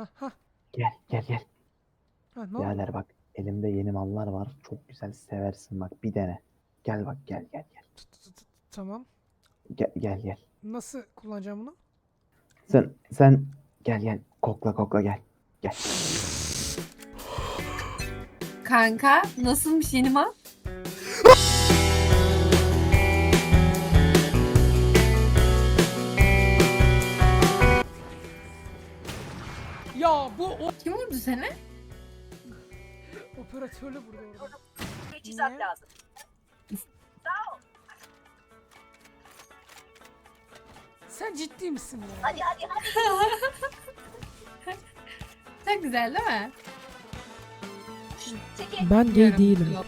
Ha ha. Gel gel gel. Ha ne oldu? Birader bak elimde yeni mallar var. Çok güzel seversin bak bir dene. Gel bak gel gel gel. T- t- t- Tamam. Gel gel gel. Nasıl kullanacağım bunu? Sen sen gel gel kokla kokla gel. Gel. Kanka nasılmış yeni mal? Ya bu o Kim vurdu seni? operatörle vuruyor orada. Teçhizat lazım. Sen ciddi misin ya? Hadi hadi hadi. Çok güzel değil mi? Çekil. Ben Diyorum.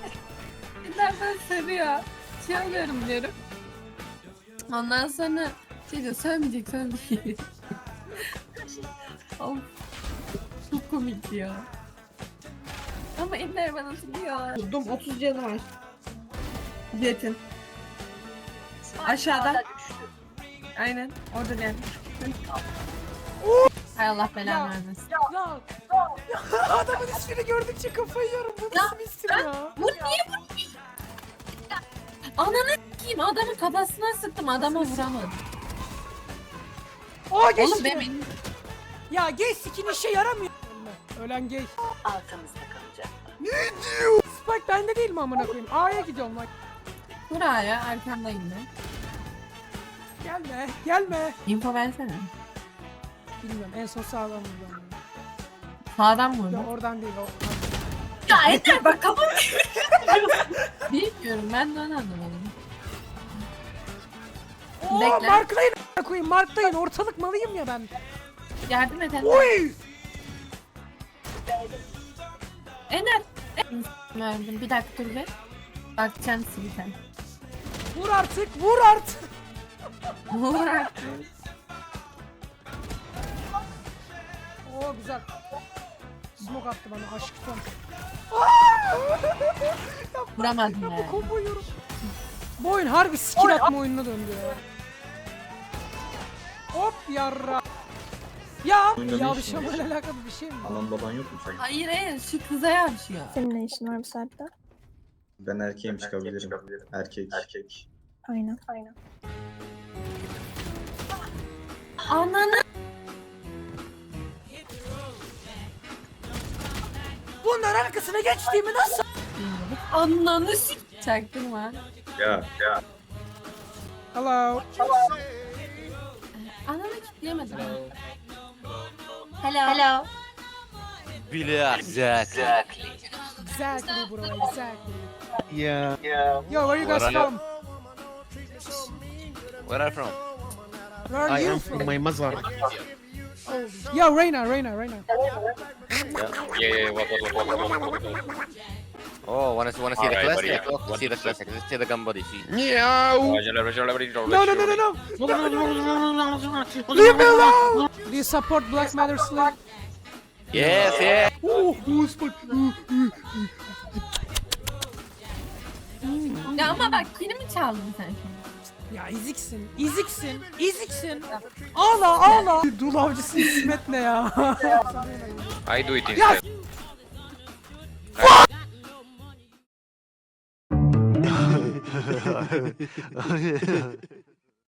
Bunlar böyle sarıyor. Şey alıyorum diyorum. Ondan sonra şey diyor sövmeyecek. of. Çok komik ya. Ama eller bana tutuyor. Buldum 30 canı var. Jet'in. Aşağıda. Aynen. Orada gel. Hay Allah belanı vermesin. Ya, adamın ismini gördükçe kafayı yiyorum. Bu nasıl bir isim ya? Bu niye bu? Ananı s**eyim adamın kafasına sıktım adama vuramadım. Aa geçti. Oğlum ben benim Ya gay skin işe yaramıyor. Ölen gay. Altımızda kalacak. Spike bende değil mi amına koyayım? A'ya gidiyorum lan. buraya arkamdayım ben. Gelme, gelme. Info versene. Bilmiyorum en son sağdan vurdum. Sağdan Ya vurdum. oradan değil o. Ya yeter bak kafam. Bilmiyorum ben de onu anlamadım. Oo, Bekle. marklayın amına koyayım. Marklayın. Ortalık malıyım ya ben. Yardım et Ender. Oy! Ender. Verdim bir dakika dur be. Bakacağım silten. Vur artık, vur artık. Vur artık. Oo güzel. Smoke attı bana aşk son. Vuramadım Ya yiyorum. Bu oyun harbi skill atma oyununa döndü ya. Hop yarra. Ya Oyunda ne yavşamayla alakalı bir şey mi? Anan baban yok mu senin? Hayır hayır şu kıza yarışıyor. Senin ne işin var bu saatte? Ben erkeğim çıkabilirim. Erkek. Erkek. Aynen. Aynen. Ananı. Bunların arkasına geçtiğimi nasıl? Ananı s**. Çaktırma. Ya ya. Hello. Ananı kitleyemedim. Hello. Hello. Hello. Blah, exactly. Exactly bro, exactly. Yeah. Yeah. Yo, where you guys What are from? Where are you from? Where are I you am from? from my mother. Oh, yo, Reina, Reina, Reina. Yeah, yeah, yeah. What, what, what, what, what, what, what? Oh, wanna wanna see the buddy, classic? yeah. Let's see the classic. Let's see the gun body. See. No, no, No, no, no, no. Leave me alone. Do you support Black Matter Slave? Yes, yeah. Oh, who's fuck? Ya ama bak kilimi çaldın sen şimdi. Ya iziksin, iziksin, iziksin. Ağla, ağla. Dul avcısı İsmet ne ya? I do it Ya instead.